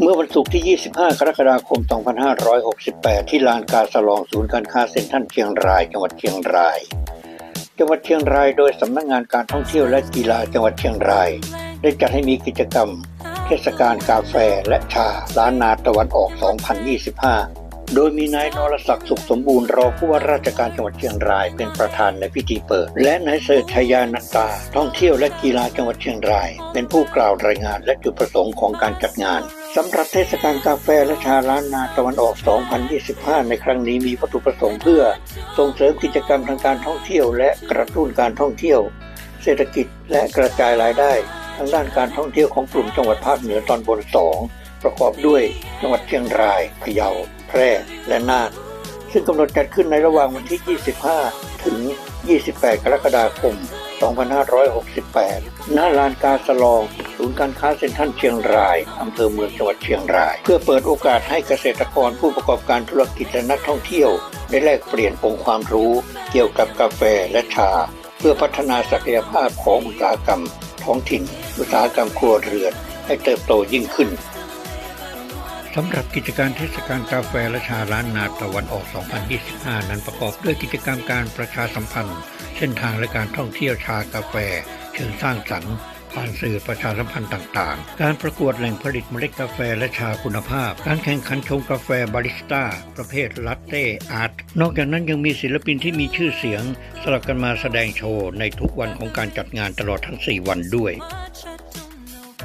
เมื่อวันศุกร์ที่ 25 กรกฎาคม 2568 ที่ลานกาสลองศูนย์การค้าเซ็นทรัลเชียงราย จังหวัดเชียงราย จังหวัดเชียงรายโดยสำนักงานการท่องเที่ยวและกีฬาจังหวัดเชียงราย ได้จัดให้มีกิจกรรม เทศกาลกาแฟและชาล้านนาตะวันออก 2025 โดยมีนายนรศักดิ์สุขสมบูรณ์รองผู้ว่าราชการจังหวัดเชียงรายเป็นประธานในพิธีเปิด และนายเสิร์ชยยานันตา ท่องเที่ยวและกีฬาจังหวัดเชียงราย เป็นผู้กล่าวรายงานและจุดประสงค์ของการจัดงาน สำหรับเทศกาลกาแฟและชาล้านนาตะวันออก 2025 ในครั้งนี้มีวัตถุประสงค์เพื่อ ส่งเสริมกิจกรรมทางการท่องเที่ยว และกระตุ้นการท่องเที่ยว เศรษฐกิจและกระจายรายได้ทางด้านการท่องเที่ยวของกลุ่มจังหวัดภาคเหนือตอนบนสองประกอบด้วยจังหวัดเชียงราย พะเยา แพร่ และน่าน ซึ่งกำหนดจัดขึ้นในระหว่างวันที่ 25 ถึง 28 กรกฎาคม 2568 ณ ลานกาสลอง ศูนย์การค้าเซ็นทรัลเชียงรายอำเภอเมืองจังหวัดเชียงราย เพื่อเปิดโอกาสให้เกษตรกรผู้ประกอบการธุรกิจและนักท่องเที่ยว ได้แลกเปลี่ยนองค์ความรู้ เกี่ยวกับกาแฟและชา เพื่อพัฒนาศักยภาพของอุตสาหกรรม ท้องถิ่น อุตสาหกรรมครัวเรือน ให้เติบโตยิ่งขึ้นสำหรับกิจการเทศกาลกาแฟและชาล้านนาตะวันออก 2025 นั้นประกอบด้วยกิจกรรมการประชาสัมพันธ์ เส้นทางและการท่องเที่ยวชากาแฟ เชิงสร้างสรรค์ ผ่านสื่อประชาสัมพันธ์ต่างๆ การประกวดแหล่งผลิตเมล็ดกาแฟและชาคุณภาพ การแข่งขันชงกาแฟบาริสต้า ประเภทลาเต้อาร์ต นอกจากนั้นยังมีศิลปินที่มีชื่อเสียง สลับกันมาแสดงโชว์ในทุกวันของการจัดงานตลอดทั้ง 4 วันด้วย